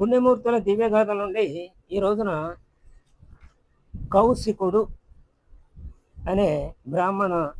పుణ్యమూర్తుల దివ్యగాథ నుండి ఈ రోజున కౌశికుడు అనే బ్రాహ్మణ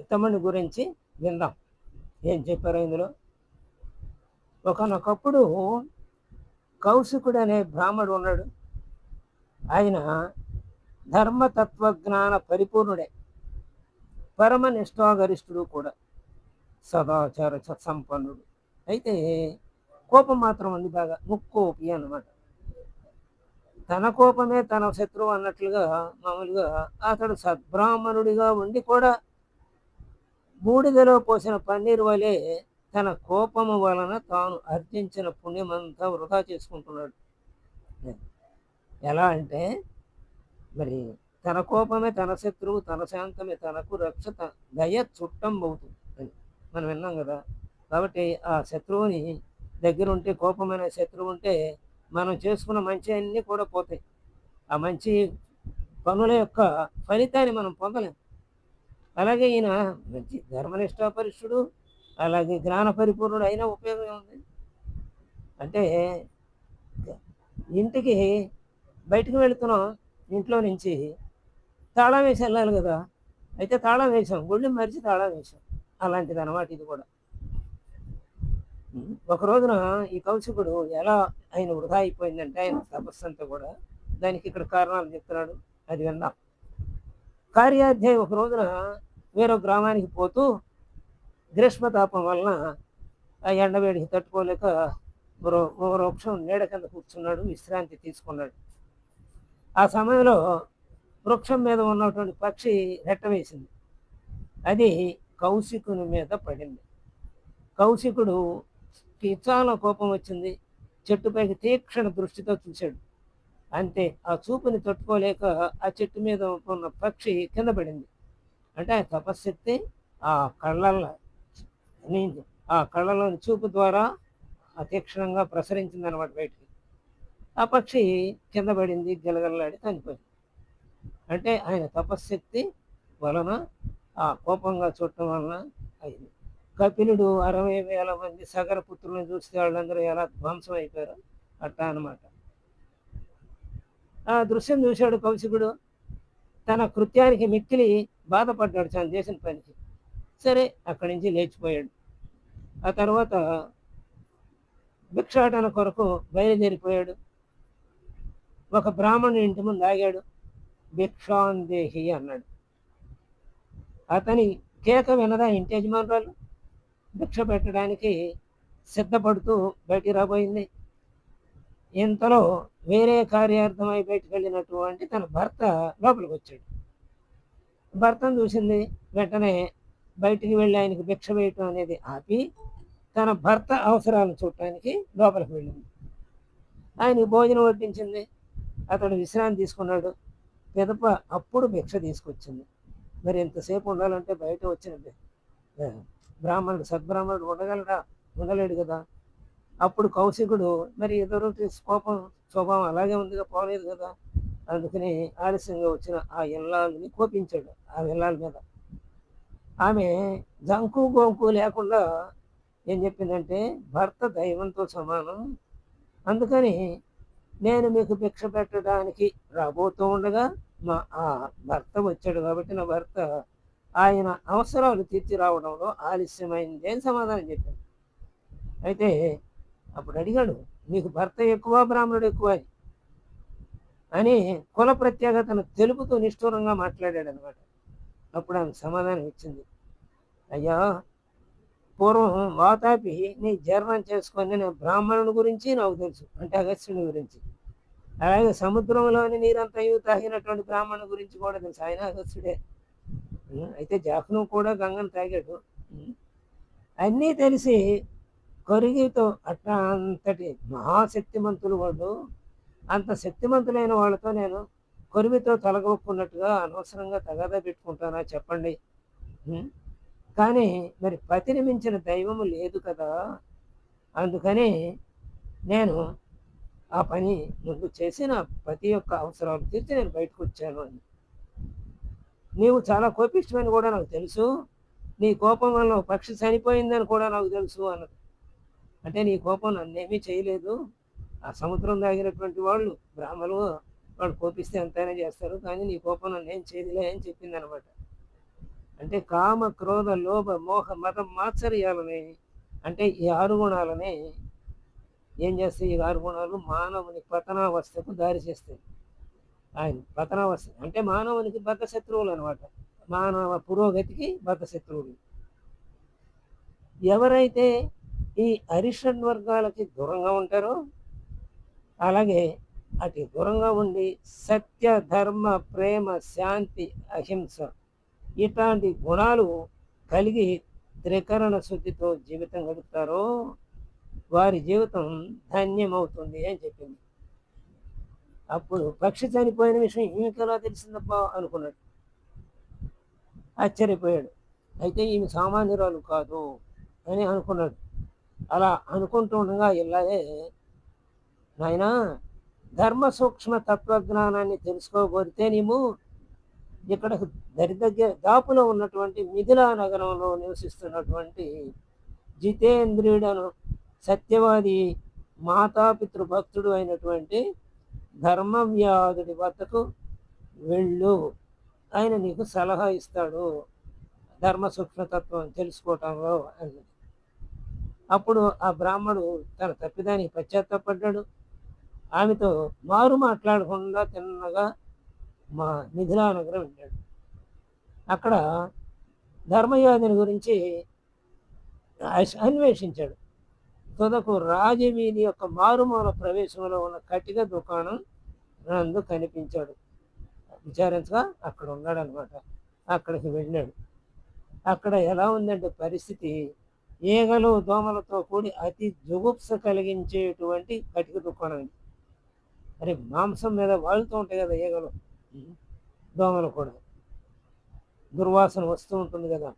ఉత్తముని గురించి విందాం. ఏం చెప్పారు ఇందులో? ఒకనొకప్పుడు కౌశికుడు అనే బ్రాహ్మడు ఉన్నాడు. ఆయన ధర్మతత్వజ్ఞాన పరిపూర్ణుడే. పరమ నిష్ఠాగరిష్ఠుడు కూడా. సదాచార సత్సంపన్నుడు. అయితే కోపం మాత్రం ఉంది బాగా. ముక్కోపి అన్నమాట. తన కోపమే తన శత్రువు అన్నట్లుగా మామూలుగా అతడు సద్బ్రాహ్మణుడిగా ఉండి కూడా బూడిదలో పోసిన పన్నీరు వలె తన కోపము వలన తాను అర్జించిన పుణ్యమంతా వృధా చేసుకుంటున్నాడు. ఎలా అంటే మరి తన కోపమే తన శత్రువు తన శాంతమే తనకు రక్ష దయ చుట్టం అవుతుంది అని మనం విన్నాం కదా. కాబట్టి ఆ శత్రువుని దగ్గర ఉంటే కోపమైన శత్రువు ఉంటే మనం చేసుకున్న మంచి అన్నీ కూడా పోతాయి. ఆ మంచి పనుల యొక్క ఫలితాన్ని మనం పొందలేం. అలాగే ఈయన మంచి ధర్మనిష్టాపరిష్ఠుడు అలాగే జ్ఞాన పరిపూర్ణుడు అయినా ఉపయోగం ఉంది. అంటే ఇంటికి బయటికి వెళుతున్నాం ఇంట్లో నుంచి తాళం వేసి వెళ్ళాలి కదా. అయితే తాళం వేసాం గుళ్ళు మరిచి తాళం వేసాం అలాంటిది అనమాట ఇది కూడా. ఒక రోజున ఈ కౌశికుడు ఎలా ఆయన వృధా అయిపోయిందంటే ఆయన తపస్సు అంతా కూడా దానికి ఇక్కడ కారణాలు చెప్తున్నాడు. అది విన్నాం. కార్యాధ్యాయం ఒక రోజున వేరొక గ్రామానికి పోతూ గ్రీష్మతాపం వలన ఆ ఎండవేడికి తట్టుకోలేక మరో వృక్షం నీడ కింద కూర్చున్నాడు విశ్రాంతి తీసుకున్నాడు. ఆ సమయంలో వృక్షం మీద ఉన్నటువంటి పక్షి రెట్ట వేసింది. అది కౌశికుని మీద పడింది. కౌశికుడు కి చాలా కోపం వచ్చింది. చెట్టుపైకి తీక్షణ దృష్టితో చూశాడు. అంతే ఆ చూపుని తట్టుకోలేక ఆ చెట్టు మీద ఉన్న పక్షి కింద పడింది. అంటే ఆ తపశక్తి ఆ కళ్ళల్లో ఆ కళ్ళలోని చూపు ద్వారా తీక్షణంగా ప్రసరించింది అనమాట బయటికి. ఆ పక్షి కింద పడింది గిలగల్లాడి చనిపోయింది. అంటే ఆయన తపశ్శక్తి వలన ఆ కోపంగా చూడటం వలన అయింది. కపిలుడు అరవై వేల మంది సగర పుత్రులను చూస్తే వాళ్ళందరూ ఎలా ధ్వంసం అయిపోయారు అట్టా అన్నమాట. ఆ దృశ్యం చూశాడు కౌశికుడు. తన కృత్యానికి మిక్కిలి బాధపడ్డాడు తను చేసిన పనికి. సరే అక్కడి నుంచి లేచిపోయాడు. ఆ తర్వాత భిక్షాటన కొరకు బయలుదేరిపోయాడు. ఒక బ్రాహ్మణుని ఇంటి ముందు ఆగాడు. భిక్షాందేహి అన్నాడు. అతని కేక వినదా ఇంటి యజమానురాలు? భిక్ష పెట్టడానికి సిద్ధపడుతూ బయటికి రాబోయింది. ఇంతలో వేరే కార్యార్థమై బయటికి వెళ్ళినటువంటి తన భర్త లోపలికి వచ్చాడు భర్తను చూసింది వెంటనే బయటికి వెళ్ళి ఆయనకి భిక్ష వేయటం అనేది ఆపి తన భర్త అవసరాలను చూడటానికి లోపలికి వెళ్ళింది. ఆయనకి భోజనం వడ్డించింది. అతడు విశ్రాంతి తీసుకున్నాడు. పిదప అప్పుడు భిక్ష తీసుకొచ్చింది. మరి ఎంతసేపు ఉండాలంటే బయట వచ్చిన బ్రాహ్మణుడు సద్బ్రాహ్మణుడు ఉండగలరా ఉండలేడు కదా. అప్పుడు కౌశికుడు మరి ఇద్దరు కోపం స్వభావం అలాగే ఉందిగా పోలేదు కదా? అందుకని ఆలస్యంగా వచ్చిన ఆ ఇల్లాలని కోపించాడు ఆ ఇల్లాల మీద. ఆమె జంకు గొంకు లేకుండా ఏం చెప్పిందంటే భర్త దైవంతో సమానం. అందుకని నేను మీకు భిక్ష పెట్టడానికి రాబోతూ ఉండగా మా ఆ భర్త వచ్చాడు కాబట్టి నా భర్త ఆయన అవసరాలు తీర్చి రావడంలో ఆలస్యమైంది అని సమాధానం చెప్పాను అయితే అప్పుడు అడిగాడు నీకు భర్త ఎక్కువ బ్రాహ్మణుడు ఎక్కువ అని? కుల ప్రత్యేకతను తెలుపుతూ నిష్ఠూరంగా మాట్లాడాడు అనమాట అప్పుడు ఆమె సమాధానం ఇచ్చింది అయ్యా పూర్వం వాతాపి నీ జీర్ణం చేసుకొని నేను బ్రాహ్మణుని గురించి నాకు తెలుసు అంటే అగస్త్యుని గురించి. అలాగే సముద్రంలోని నీరంతా తాగినటువంటి బ్రాహ్మణుని గురించి కూడా తెలుసు ఆయన అగస్త్యుడే. అయితే జాఫ్ను కూడా గంగను తాగాడు. అన్నీ తెలిసి కొరిగితో అట్లా అంతటి మహాశక్తిమంతులు వాళ్ళు అంత శక్తిమంతులైన వాళ్ళతో నేను కొరివితో తలగొక్కున్నట్టుగా అనవసరంగా తగాదా పెట్టుకుంటానా చెప్పండి. కానీ మరి పతిని మించిన దైవము లేదు కదా. అందుకని నేను ఆ పని ముందు చేసి నా పతి యొక్క అవసరాలు తీర్చి నేను బయటకు వచ్చాను అని. నీవు చాలా కోపిష్టమని కూడా నాకు తెలుసు. నీ కోపం వల్ల పక్షి చనిపోయిందని కూడా నాకు తెలుసు అన్నది. అంటే నీ కోపం నన్నేమీ చేయలేదు. ఆ సముద్రం దాగినటువంటి వాళ్ళు బ్రాహ్మలు వాళ్ళు కోపిస్తే ఎంతైనా చేస్తారు. కానీ నీ కోపం నన్ను ఏం చేయదులే అని చెప్పింది అనమాట అంటే కామ క్రోధ లోభ మోహ మతం మాత్సర్యాలని అంటే ఈ ఆరు గుణాలని ఏం చేస్తాయి? ఈ ఆరు గుణాలు మానవుని పతనావస్థకు దారి చేస్తాయి. ఆయన పతనావస్థ అంటే మానవునికి బద్ధ శత్రువులు అనమాట మానవ పురోగతికి బద్ధ శత్రువులు. ఎవరైతే ఈ అరిషడ్ వర్గాలకి దూరంగా ఉంటారో అలాగే అటు దూరంగా ఉండి సత్య ధర్మ ప్రేమ శాంతి అహింస ఇట్లాంటి గుణాలు కలిగి త్రికరణ శుద్ధితో జీవితం గడుపుతారో వారి జీవితం ధన్యమవుతుంది అని చెప్పింది. అప్పుడు పక్షి చనిపోయిన విషయం ఈమెకెలా తెలిసిందబ్బా అనుకున్నాడు. ఆశ్చర్యపోయాడు. అయితే ఈమె సామాన్యురాలు కాదు అని అనుకున్నాడు. అలా అనుకుంటూ ఉండగా ఇలాగే నాయనా ధర్మ సూక్ష్మ తత్వజ్ఞానాన్ని తెలుసుకోబోతే నీవు ఇక్కడ దరిదగ్గర దాపులో ఉన్నటువంటి మిథిలా నగరంలో నివసిస్తున్నటువంటి జితేంద్రియుడను సత్యవాది మాతాపితృ భక్తుడు అయినటువంటి ధర్మవ్యాధుడి వద్దకు వెళ్ళు. ఆయన నీకు సలహా ఇస్తాడు. ధర్మ సూక్ష్మతత్వం తెలుసుకోవటంలో అన్నది అప్పుడు ఆ బ్రాహ్మడు తన తప్పిదానికి పశ్చాత్తాపడ్డాడు. ఆమెతో మారు మాట్లాడకుండా తిన్నగా మా మిథిలా నగరం వెళ్ళాడు. అక్కడ ధర్మయోధుని గురించి అన్వేషించాడు. తుదకు రాజవీధి యొక్క మారుమూల ప్రవేశంలో ఉన్న కటిక దుకాణం నందు కనిపించాడు. విచారించగా అక్కడ ఉన్నాడు అనమాట అక్కడికి వెళ్ళాడు. అక్కడ ఎలా ఉందంటే పరిస్థితి ఈగలు దోమలతో కూడి అతి జుగుప్స కలిగించేటువంటి కటిక దుకాణం ఇది. అరే మాంసం మీద వాళ్తూ ఉంటాయి కదా ఈగలు. దోమలు కూడా. దుర్వాసన వస్తూ ఉంటుంది కదా.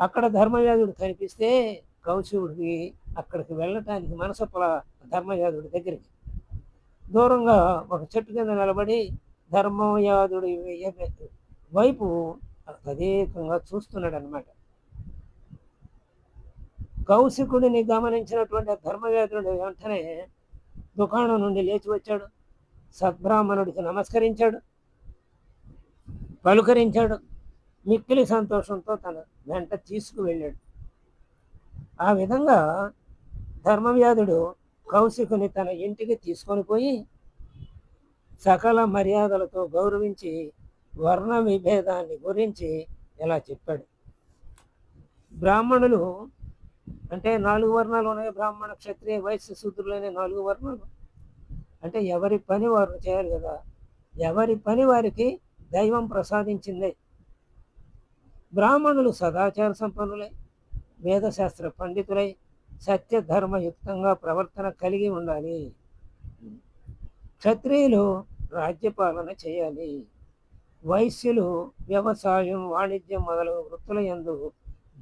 అక్కడ ధర్మవ్యాధుడు కనిపిస్తే కౌశివుడికి అక్కడికి వెళ్ళటానికి మనసొప్పల ధర్మయాదుడి దగ్గరికి. దూరంగా ఒక చెట్టు కింద నిలబడి ధర్మయాదుడి వైపు తదేకంగా చూస్తున్నాడు అనమాట కౌశికుడిని గమనించినటువంటి ధర్మవేదుడు వెంటనే దుకాణం నుండి లేచి వచ్చాడు. సద్బ్రాహ్మణుడికి నమస్కరించాడు. పలుకరించాడు. మిక్కిలి సంతోషంతో తన వెంట తీసుకువెళ్ళాడు. ఆ విధంగా ధర్మవ్యాధుడు కౌశికుని తన ఇంటికి తీసుకొని పోయి సకల మర్యాదలతో గౌరవించి వర్ణ విభేదాన్ని గురించి ఇలా చెప్పాడు. బ్రాహ్మణులు అంటే నాలుగు వర్ణాలు ఉన్నాయి బ్రాహ్మణ క్షత్రియ వైశ్య శూద్రులనే నాలుగు వర్ణాలు. అంటే ఎవరి పని వారు చేయాలి కదా. ఎవరి పని వారికి దైవం ప్రసాదించిందే. బ్రాహ్మణులు సదాచార సంపన్నులే. వేదశాస్త్ర పండితులై సత్యధర్మయుక్తంగా ప్రవర్తన కలిగి ఉండాలి. క్షత్రియులు రాజ్యపాలన చేయాలి. వైశ్యులు వ్యవసాయం వాణిజ్యం మొదలగు వృత్తుల యందు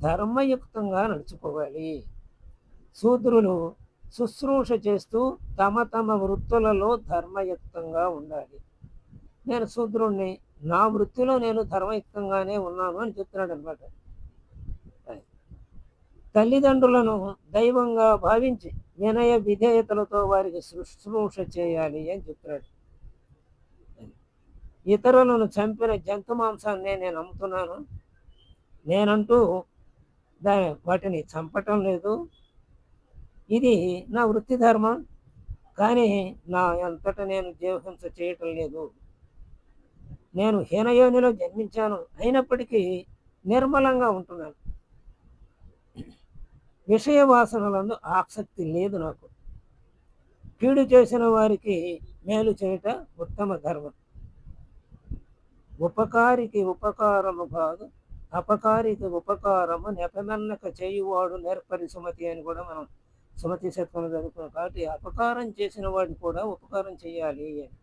ధర్మయుక్తంగా నడుచుకోవాలి. శూద్రులు శుశ్రూష చేస్తూ తమ తమ వృత్తులలో ధర్మయుక్తంగా ఉండాలి. నేను శూద్రుణ్ణి నా వృత్తిలో నేను ధర్మయుక్తంగానే ఉన్నాను అని చెప్తున్నాడు అనమాట తల్లిదండ్రులను దైవంగా భావించి వినయ విధేయతలతో వారికి శుశ్రూష చేయాలి అని చెప్తున్నాడు. ఇతరులను చంపిన జంతు మాంసాన్ని నేను అమ్ముతున్నాను నేనంటూ దా వాటిని చంపటం లేదు. ఇది నా వృత్తి ధర్మం. కానీ నా అంతటా నేను జీవహింస చేయటం లేదు. నేను హీనయోనిలో జన్మించాను. అయినప్పటికీ నిర్మలంగా ఉంటున్నాను. విషయ వాసనలందు ఆసక్తి లేదు నాకు. కీడు చేసిన వారికి మేలు చేయట ఉత్తమ ధర్మం. ఉపకారికి ఉపకారము కాదు అపకారికి ఉపకారము నెపమెన్నక చేయువాడు నేర్పరి సుమతి అని కూడా మనం సుమతి శత్వం జరుగుతున్నాం కాబట్టి అపకారం చేసిన వాడిని కూడా ఉపకారం చేయాలి అని.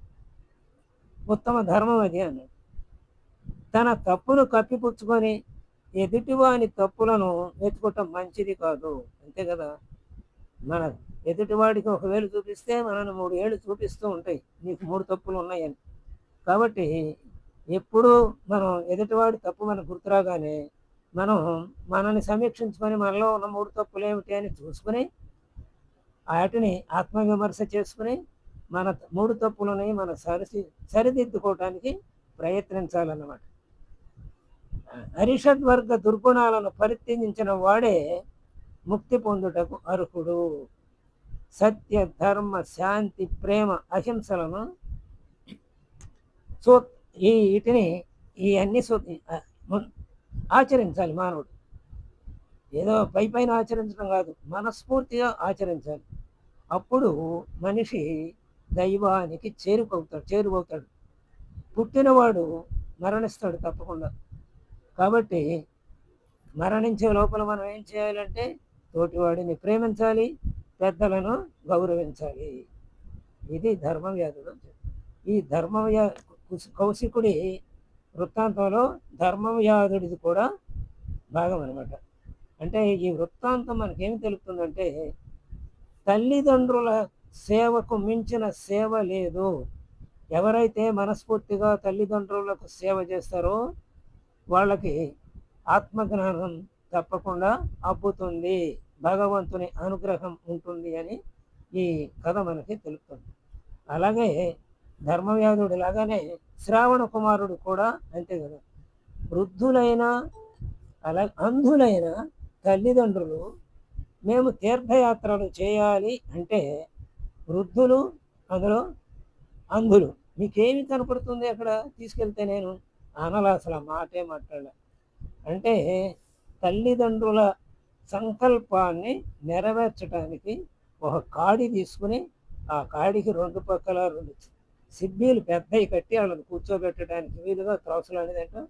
ఉత్తమ ధర్మం అది అన్నాడు. తన తప్పును కప్పిపుచ్చుకొని ఎదుటివాని తప్పులను నేర్చుకోవటం మంచిది కాదు. అంతే కదా? మన ఎదుటివాడికి ఒకవేళ చూపిస్తే మనల్ని మూడు ఏళ్ళు చూపిస్తూ ఉంటాయి. నీకు మూడు తప్పులు ఉన్నాయని. కాబట్టి ఎప్పుడు మనం ఎదుటివాడి తప్పు మనకు గుర్తురాగానే మనం మనల్ని సమీక్షించుకొని మనలో ఉన్న మూడు తప్పులు ఏమిటి అని చూసుకుని వాటిని ఆత్మవిమర్శ చేసుకుని మన మూడు తప్పులని మన సరిసి సరిదిద్దుకోవటానికి ప్రయత్నించాలన్నమాట. అరిషడ్ వర్గ దుర్గుణాలను పరిత్యజించిన వాడే ముక్తి పొందుటకు అర్హుడు. సత్య ధర్మ శాంతి ప్రేమ అహింసలను సో ఈ వీటిని ఈ అన్ని ఆచరించాలి మానవుడు. ఏదో పై పైన ఆచరించడం కాదు మనస్ఫూర్తిగా ఆచరించాలి. అప్పుడు మనిషి దైవానికి చేరుకవుతాడు చేరువవుతాడు. పుట్టినవాడు మరణిస్తాడు తప్పకుండా. కాబట్టి మరణించే లోపల మనం ఏం చేయాలంటే తోటివాడిని ప్రేమించాలి పెద్దలను గౌరవించాలి. ఇది ధర్మవ్యాధుడు ఈ ధర్మవ్యా కుస్- కౌశికుడి వృత్తాంతంలో ధర్మవ్యాధుడిది కూడా భాగం అనమాట అంటే ఈ వృత్తాంతం మనకేమి తెలుపుతుందంటే తల్లిదండ్రుల సేవకు మించిన సేవ లేదు. ఎవరైతే మనస్ఫూర్తిగా తల్లిదండ్రులకు సేవ చేస్తారో వాళ్ళకి ఆత్మజ్ఞానం తప్పకుండా అబ్బుతుంది. భగవంతుని అనుగ్రహం ఉంటుంది అని ఈ కథ మనకి తెలుపుతుంది. అలాగే ధర్మవ్యాధుడు లాగానే శ్రావణ కుమారుడు కూడా అంతే కదా. వృద్ధులైన అలా అంధులైన తల్లిదండ్రులు మేము తీర్థయాత్రలు చేయాలి అంటే వృద్ధులు అందులో అంధులు. మీకేమి కనపడుతుంది అక్కడ? తీసుకెళ్తే నేను అనలా అసలు మాటే మాట్లాడ అంటే తల్లిదండ్రుల సంకల్పాన్ని నెరవేర్చడానికి ఒక కాడి తీసుకుని ఆ కాడికి రెండు పక్కల రెండు సిబ్బీలు పెద్దవి కట్టి వాళ్ళని కూర్చోబెట్టడానికి వీలుగా త్రోసలు అనేది అంటే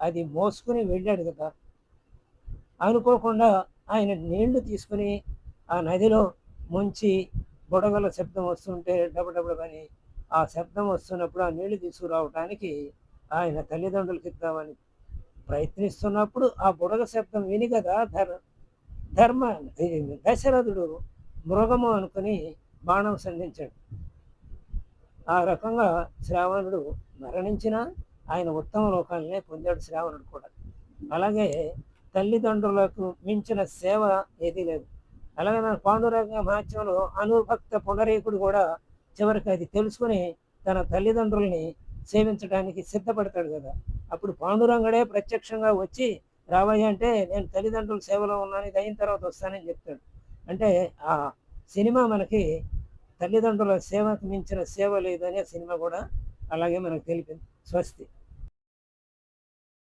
అది మోసుకుని వెళ్ళాడు కదా అనుకోకుండా ఆయన నీళ్ళు తీసుకుని ఆ నదిలో ముంచి బుడగల శబ్దం వస్తుంటే డబడబడమని ఆ శబ్దం వస్తున్నప్పుడు ఆ నీళ్ళు తీసుకురావటానికి ఆయన తల్లిదండ్రులకి ఇద్దామని ప్రయత్నిస్తున్నప్పుడు ఆ బుడగ శబ్దం విని కదా ధర్ ధర్మ దశరథుడు మృగము అనుకుని బాణం సంధించాడు. ఆ రకంగా శ్రావణుడు మరణించిన ఆయన ఉత్తమ లోకాలనే పొందాడు శ్రావణుడు కూడా. అలాగే తల్లిదండ్రులకు మించిన సేవ ఏదీ లేదు. అలాగే మన పాండురంగ మహత్యంలో అనుభక్త పునరీకుడు కూడా చివరికి అది తెలుసుకుని తన తల్లిదండ్రుల్ని సేవించడానికి సిద్ధపడతాడు కదా. అప్పుడు పాండురంగడే ప్రత్యక్షంగా వచ్చి రావయ్య అంటే నేను తల్లిదండ్రుల సేవలో ఉన్నాను ఇది అయిన తర్వాత వస్తానని చెప్తాడు. అంటే ఆ సినిమా మనకి తల్లిదండ్రుల సేవకు మించిన సేవ లేదని ఆ సినిమా కూడా అలాగే మనకు తెలిపింది. స్వస్తి.